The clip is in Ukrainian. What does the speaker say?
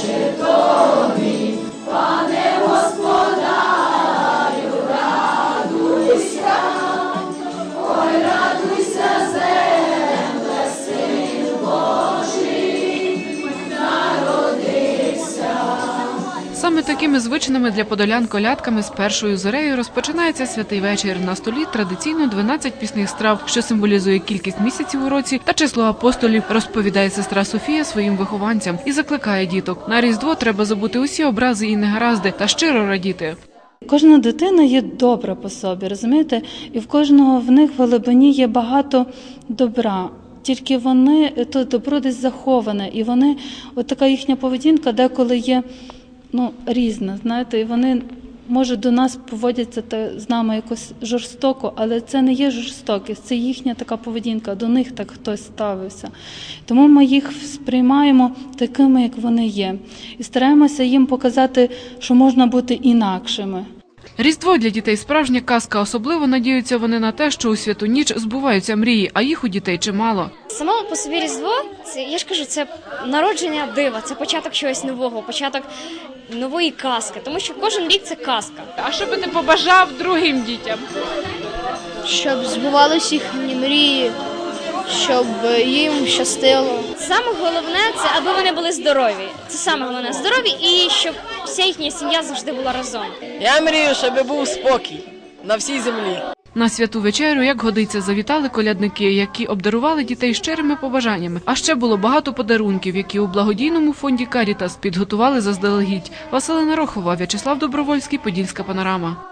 Cię to. Саме такими звичними для подолян колядками з першою зорею розпочинається святий вечір. На столі традиційно 12 пісних страв, що символізує кількість місяців у році та число апостолів, розповідає сестра Софія своїм вихованцям і закликає діток. На різдво треба забути усі образи і негаразди та щиро радіти. Кожна дитина є добра по собі, розумієте? І в кожного в них в глибині є багато добра. Тільки вони то добро десь заховане, і вони, от така їхня поведінка деколи є ну, різна, знаєте, і вони може до нас поводяться та з нами якось жорстоко, але це не є жорстокість, це їхня така поведінка, до них так хтось ставився. Тому ми їх сприймаємо такими, як вони є, і стараємося їм показати, що можна бути інакшими. Різдво для дітей справжня казка. Особливо надіються вони на те, що у святу ніч збуваються мрії, а їх у дітей чимало. Само по собі Різдво, це я ж кажу, це народження дива, це початок чогось нового, початок нової казки. Тому що кожен рік це казка. А що би ти побажав другим дітям? щоб збувалися їхні мрії, щоб їм щастило. Саме головне це аби вони були здорові. Це саме головне здорові і щоб вся їхня сім'я завжди була разом. Я мрію, щоб був спокій на всій землі. На святу вечерю, як годиться, завітали колядники, які обдарували дітей щирими побажаннями. А ще було багато подарунків, які у благодійному фонді Карітас підготували заздалегідь. Василина Рохова, В'ячеслав Добровольський, Подільська панорама.